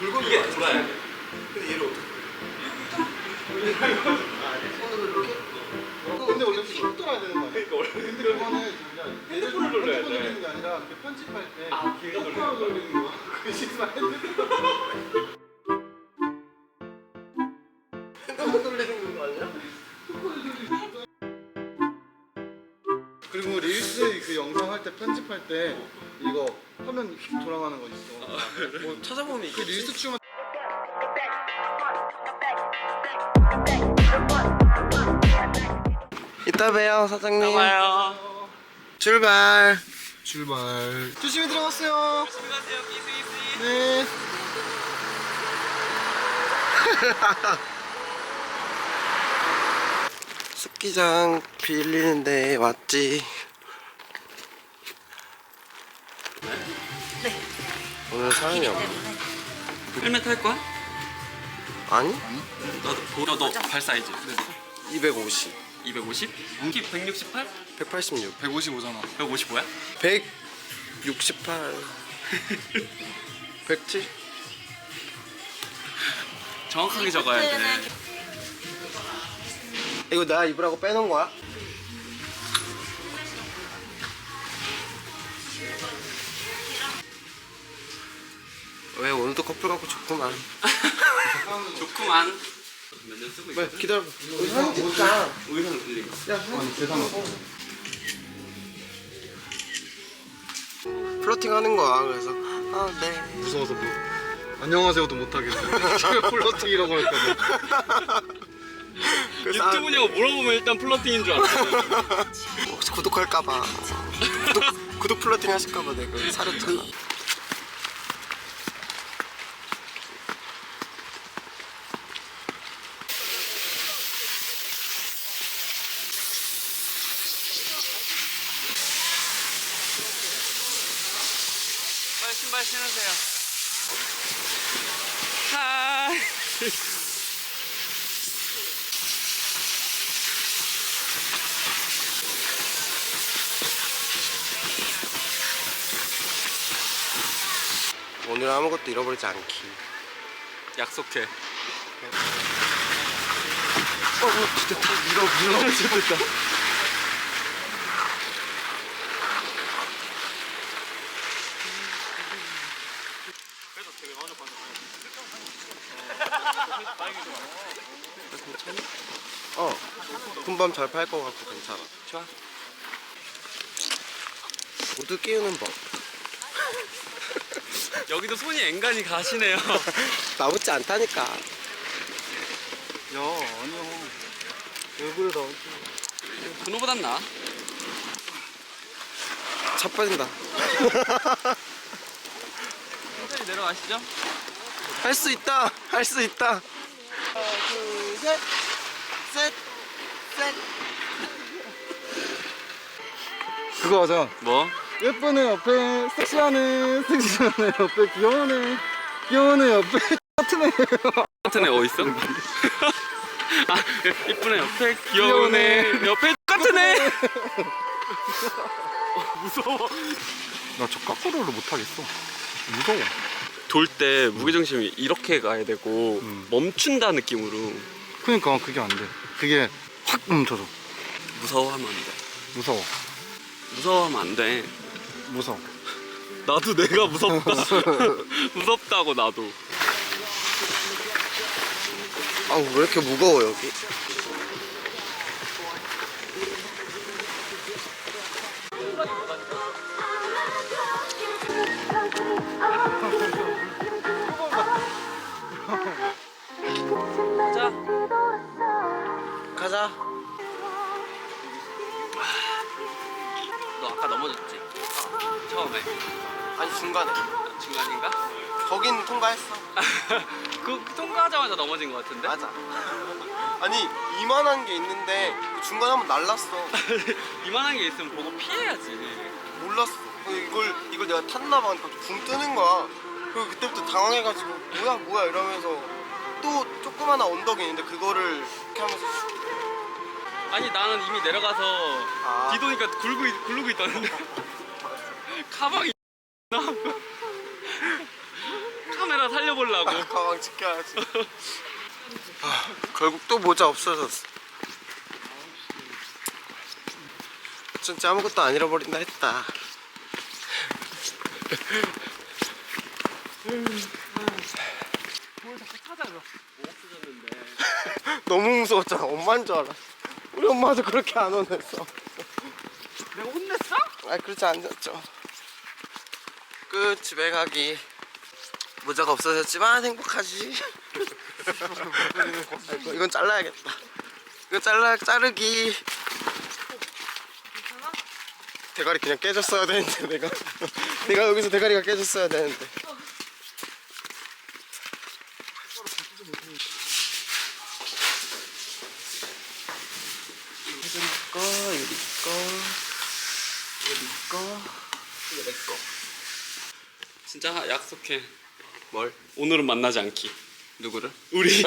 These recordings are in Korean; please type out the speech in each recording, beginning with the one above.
이게 돌아야 돼. 근데 얘를 어떻게 손으로 이렇게? 어, 근데 원래 힘 돌아야 되는 거 아니야? 그러니까 원래 근데 그거는 핸드폰을 돌려야 핸드폰 돼. 돌리는 게 아니라 그 편집할 때 아, 걔가 돌리는 거야 그 실수만 핸드폰 핸드폰 돌리는 거 아니야? 그리고 릴스 그 영상 할 때 편집할 때 이거 화면 휙 돌아가는 거 있어 뭐 찾아보면 그 있겠지. 릴스 이따 봬요 사장님 나와요. 출발 출발 조심히 들어갔어요 조심히 가세요. 끼스끼스. 네 스키장 빌리는데 왔지 오늘 사람이 없네 헬멧 할 거야? 아니? 너도 너발 사이즈. 250 250? 키 168? 186 155잖아 155야? 168 107 정확하게 적어야 돼. 이거 내가 입으라고 빼놓은 거야? 오늘도 커플 갖고 좋구만. 좋구만. 몇 년 쓰고 있어? 왜 기다려 의상 흘린 거. 아니 세상에 플러팅 하는 거야 그래서. 아 네. 무서워서 뭐 안녕하세요도 못 하겠네 제가 플러팅이라고 할까봐 유튜브냐고 물어보면 일단 플러팅인 줄 알았어. 혹시 구독할까봐. 구독, 구독 플러팅 하실까봐 내가 사렸잖아 빨리 신발 신으세요. 하이. 오늘 아무것도 잃어버리지 않기 약속해. 어, 어 진짜 밀어 밀어 진짜 됐다 어 금방 잘팔 것 같고 괜찮아 좋아. 모두 끼우는 법 여기도 손이 앵간히 가시네요. 나붙지 않다니까 야왜 그래 나 분호보단 나. 차 빠진다 천천히 내려가시죠. 할 수 있다 할 수 있다 그거 하자 뭐? 예쁜 애 옆에 섹시한 애 섹시한 애 옆에 귀여운 애 귀여운 애 옆에 같은 애 같은 애 어디 있어? 아, 애 옆에 귀여운 애 옆에 같은 애. 무서워. 나 저 까꾸로를 못하겠어 무서워 돌 때 무게중심이 이렇게 가야 되고 음. 멈춘다 느낌으로 그러니까 그게 안 돼 그게 확 멈춰져 무서워하면 안 돼. 무서워 무서워하면 안 돼. 무서워 나도 내가 무섭다. 무섭다고 나도. 아우 왜 이렇게 무거워 여기 처음에? 아니 중간에. 중간인가? 거긴 통과했어. 그 통과하자마자 넘어진 것 같은데? 맞아. 아니 이만한 게 있는데 중간에 한번 날랐어. 이만한 게 있으면 보고 피해야지. 몰랐어. 어, 이걸 이걸 내가 탔나 봐. 그러니까 붕 뜨는 거야. 그리고 그때부터 당황해가지고 뭐야 뭐야? 이러면서 또 조그마한 언덕이 있는데 그거를 이렇게 하면서 아니 나는 이미 내려가서 아. 뒤도니까 굴고 있, 굴르고 있다는데 가방이 나 카메라 살려보려 찍으려고. 가방 지켜야지. 아, 결국 또 모자 없어졌어. 진짜 아무것도 안 잃어버린다 했다. 뭘 자꾸 찾아서. 뭐 없어졌는데. 너무 무서웠잖아. 엄마인 줄 알았어. 우리 엄마도 그렇게 안 혼냈어. 내가 혼냈어? 아 그렇지 않았죠. 끝 집에 가기. 모자가 없어졌지만 행복하지. 아이고, 이건 잘라야겠다. 이거 잘라 자르기. 대가리 그냥 깨졌어야 되는데 내가 내가 여기서 대가리가 깨졌어야 되는데. 유리 거, 유리 거, 유리 거, 이거 내 거. 진짜 약속해. 뭘? 오늘은 만나지 않기. 누구를? 우리.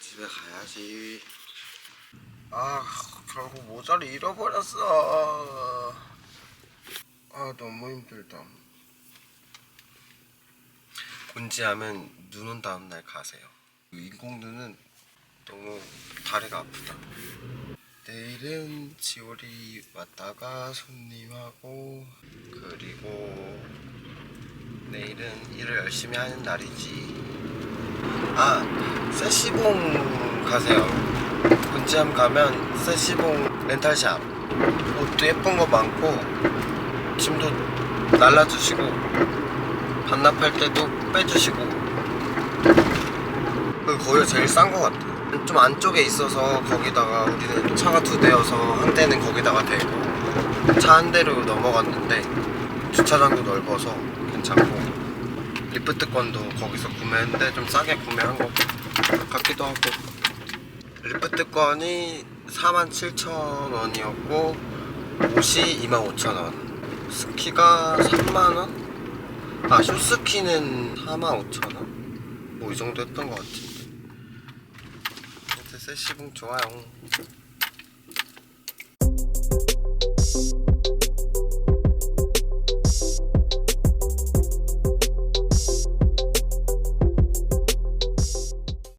집에 가야지. 아, 결국 모자를 잃어버렸어. 아, 너무 힘들다. 곤지하면 눈 온 다음 날 가세요. 인공눈은 너무 다리가 아프다. 내일은 지오리 왔다가 손님하고 그리고 내일은 일을 열심히 하는 날이지. 아, 세시봉 가세요. 본지암 가면 세시봉 렌탈샵. 옷도 예쁜 거 많고, 짐도 날라주시고, 반납할 때도 빼주시고. 그 거기가 제일 싼 거 같아. 좀 안쪽에 있어서 거기다가 우리는 또 차가 두 대여서 한 대는 거기다가 대고, 차 한 대로 넘어갔는데, 주차장도 넓어서 괜찮고, 리프트권도 거기서 구매했는데 좀 싸게 구매한 것 같기도 하고 리프트권이 47,000원이었고 옷이 25,000원 스키가 3만원? 아 숏스키는 45,000원? 뭐 이 정도 했던 것 하여튼 세시봉 좋아요